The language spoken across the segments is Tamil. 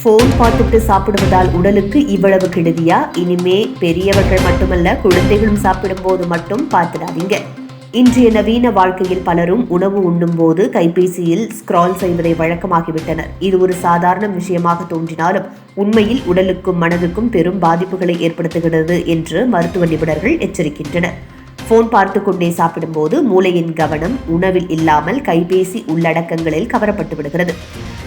ஃபோன் பார்த்துட்டு சாப்பிடுவதால் உடலுக்கு இவ்வளவு கெடுதியா? இனிமே பெரியவர்கள் மட்டுமல்ல குழந்தைகளும் சாப்பிடும்போது மட்டும் பார்த்துடாதீங்க. இன்றைய நவீன வாழ்க்கையில் பலரும் உணவு உண்ணும் போது கைபேசியில் ஸ்க்ரால் செய்வதை வழக்கமாகிவிட்டனர். இது ஒரு சாதாரண விஷயமாக தோன்றினாலும் உண்மையில் உடலுக்கும் மனதுக்கும் பெரும் பாதிப்புகளை ஏற்படுத்துகிறது என்று மருத்துவ நிபுணர்கள் எச்சரிக்கின்றனர். ஃபோன் பார்த்து கொண்டே சாப்பிடும்போது மூளையின் கவனம் உணவில் இல்லாமல் கைபேசி உள்ளடக்கங்களில் கவரப்பட்டு விடுகிறது.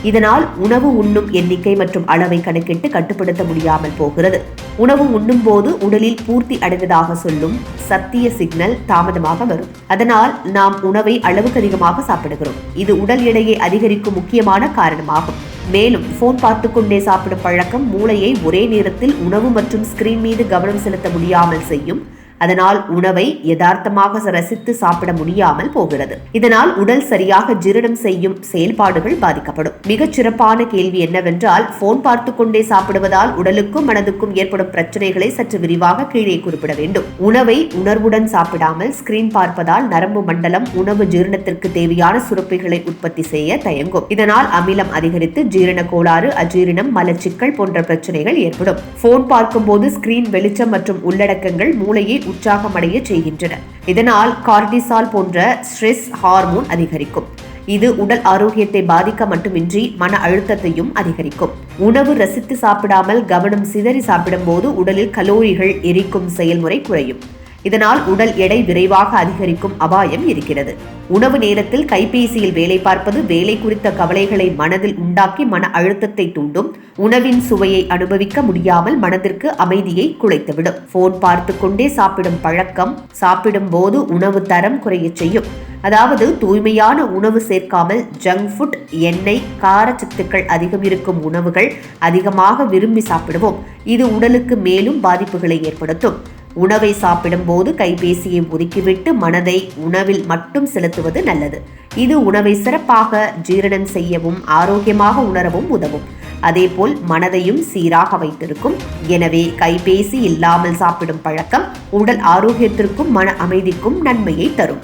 இதனால் உணவு உண்ணும் எண்ணிக்கை மற்றும் அளவை கணக்கிட்டு கட்டுப்படுத்த முடியாமல் போகிறது. உணவு உண்ணும் போது உடலில் பூர்த்தி அடைந்ததாக சொல்லும் சத்திய சிக்னல் தாமதமாக வரும். அதனால் நாம் உணவை அளவுக்கு அதிகமாக சாப்பிடுகிறோம். இது உடல் எடையை அதிகரிக்கும் முக்கியமான காரணமாகும். மேலும் போன் பார்த்து கொண்டே சாப்பிடும் பழக்கம் மூளையை ஒரே நேரத்தில் உணவு மற்றும் ஸ்கிரீன் மீது கவனம் செலுத்த முடியாமல் செய்யும் அதனால் உணவை யதார்த்தமாக ரசித்து சாப்பிட முடியாமல் போகிறது. இதனால் உடல் சரியாக ஜீரணம் செய்யும் செயல்பாடுகள் பாதிக்கப்படும். மிகச் சிறப்பான கேள்வி என்னவென்றால் போன் பார்த்து கொண்டே சாப்பிடுவதால் உடலுக்கும் மனதுக்கும் ஏற்படும் பிரச்சனைகளை சற்று விரிவாக கீழே குறிப்பிட வேண்டும். உணவை உணர்வுடன் சாப்பிடாமல் ஸ்கிரீன் பார்ப்பதால் நரம்பு மண்டலம் உணவு ஜீரணத்திற்கு தேவையான சுரப்பிகளை உற்பத்தி செய்ய தயங்கும். இதனால் அமிலம் அதிகரித்து ஜீரண கோளாறு அஜீரணம் மலச்சிக்கல் போன்ற பிரச்சனைகள் ஏற்படும். போன் பார்க்கும்போது ஸ்கிரீன் வெளிச்சம் மற்றும் உள்ளடக்கங்கள் மூளையை உற்சாகமடைய செய்கின்றன. இதனால் கார்டிசால் போன்ற ஸ்ட்ரெஸ் ஹார்மோன் அதிகரிக்கும். இது உடல் ஆரோக்கியத்தை பாதிக்க மட்டுமின்றி மன அழுத்தத்தையும் அதிகரிக்கும். உணவு ரசித்து சாப்பிடாமல் கவனம் சிதறி சாப்பிடும்போது உடலில் கலோரிகள் எரிக்கும் செயல்முறை குறையும். இதனால் உடல் எடை விரைவாக அதிகரிக்கும் அபாயம் இருக்கிறது. உணவு நேரத்தில் கைபேசியில் வேலை பார்ப்பது வேலை குறித்த கவலைகளை மனதில் உண்டாக்கி மன அழுத்தத்தை தூண்டும். உணவின் சுவையை அனுபவிக்க முடியாமல் மனதிற்கு அமைதியை குலைத்துவிடும். போன் பார்த்து கொண்டே சாப்பிடும் பழக்கம் சாப்பிடும் போது உணவு தரம் குறைய செய்யும். அதாவது தூய்மையான உணவு சேர்க்காமல் ஜங்க் ஃபுட் எண்ணெய் காரச்சத்துக்கள் அதிகம் இருக்கும் உணவுகள் அதிகமாக விரும்பி சாப்பிடுவோம். இது உடலுக்கு மேலும் பாதிப்புகளை ஏற்படுத்தும். உணவை சாப்பிடும்போது கைபேசியை ஒதுக்கிவிட்டு மனதை உணவில் மட்டும் செலுத்துவது நல்லது. இது உணவை சிறப்பாக ஜீரணம் செய்யவும் ஆரோக்கியமாக உணரவும் உதவும். அதேபோல் மனதையும் சீராக வைத்திருக்கும். எனவே கைபேசி இல்லாமல் சாப்பிடும் பழக்கம் உடல் ஆரோக்கியத்திற்கும் மன அமைதிக்கும் நன்மையை தரும்.